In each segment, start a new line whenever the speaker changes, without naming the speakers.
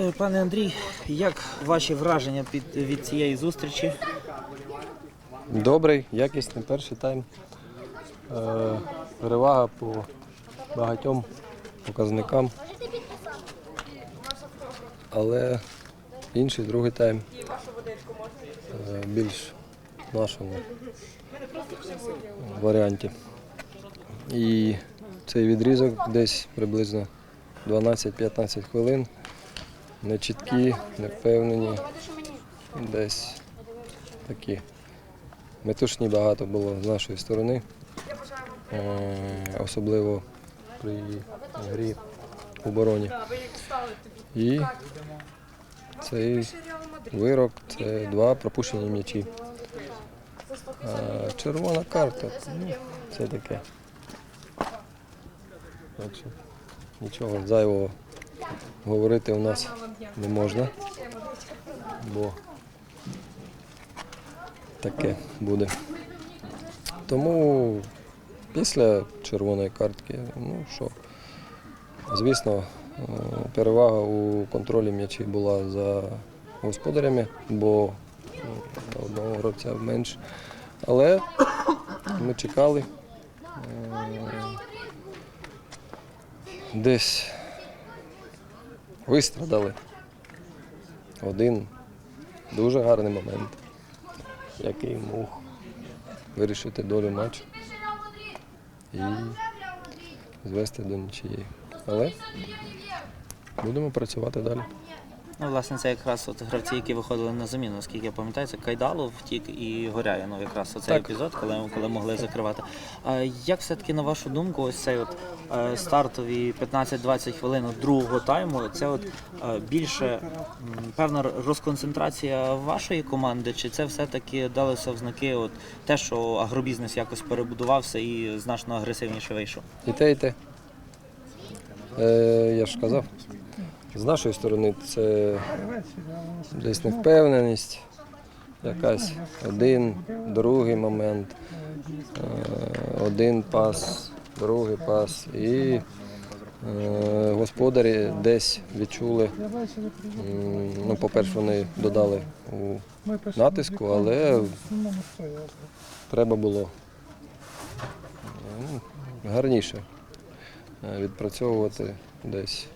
Пане Андрій, як ваші враження під, від цієї зустрічі?
Добрий, якісний перший тайм. Е, перевага по багатьом показникам. Але інший другий тайм е, більш в нашому варіанті. І цей відрізок десь приблизно 12-15 хвилин. Нечіткі, невпевнені, десь такі. Метушні багато було з нашої сторони, е, особливо при грі в обороні. І цей вирок це два пропущені м'ячі. Червона карта ну, це таке. Нічого зайвого говорити у нас не можна, бо таке буде. Тому після червоної картки, ну що, звісно, е, перевага у контролі м'ячів була за господарями, бо ну, одного гравця менше. Але ми чекали. е, Десь вистрадали один дуже гарний момент який мог вирішити долю матчу і звести до нічиєї. Але будемо працювати далі.
Ну, власне, це якраз от гравці, які виходили на заміну, наскільки я пам'ятаю, це Кайдалов втік і Горяє. Ну, якраз оцей
Так.
епізод, коли, коли могли закривати. А як все-таки, на вашу думку, ось цей от е, стартові 15-20 хвилин другого тайму, це от е, більше певна розконцентрація вашої команди, чи це все-таки далося в знаки от те, що агробізнес якось перебудувався і значно агресивніше вийшов?
І те, і те. Е, я ж казав, з нашої сторони це десь невпевненість, якась один, другий момент, е, один пас, другий пас. І е, господарі десь відчули, ну, по-перше, вони додали у натиску, але треба було гарніше е, відпрацьовувати десь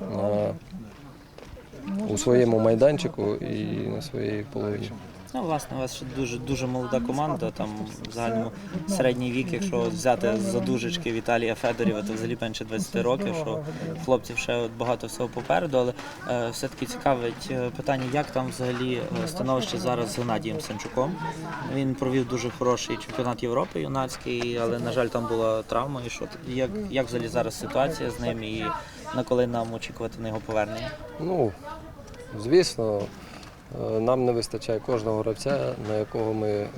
на, у своєму майданчику і на своїй половині.
Ну, власне, у вас ще дуже дуже молода команда. Там в загальному середній вік, якщо взяти за дужечки Віталія Федорєва, то взагалі менше 20 років, що хлопців ще от багато всього попереду. Але е, все-таки цікавить е, питання, як там взагалі е, становище зараз з Геннадієм Санчуком. Він провів дуже хороший чемпіонат Європи юнацький, але на жаль, там була травма. І що як, як взагалі зараз ситуація з ним і на коли нам очікувати на його повернення?
Ну, звісно, е, нам не вистачає кожного гравця, на якого ми е,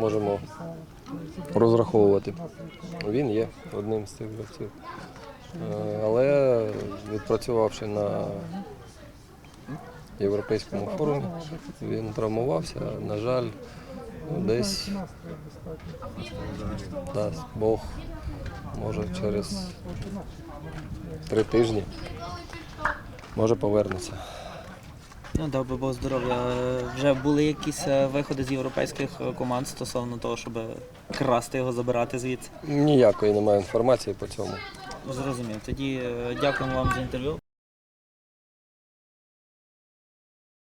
можемо розраховувати. Він є одним з цих гравців. Е, Але відпрацювавши на європейському форумі, він травмувався. На жаль, десь дасть Бог, може через три тижні може повернеться.
Ну, дав би Бог здоров'я. Вже були якісь е, виходи з європейських е, команд стосовно того, щоб красти його, забирати звідси.
Ніякої немає інформації по цьому.
Зрозумів. Тоді е, дякуємо вам за інтерв'ю.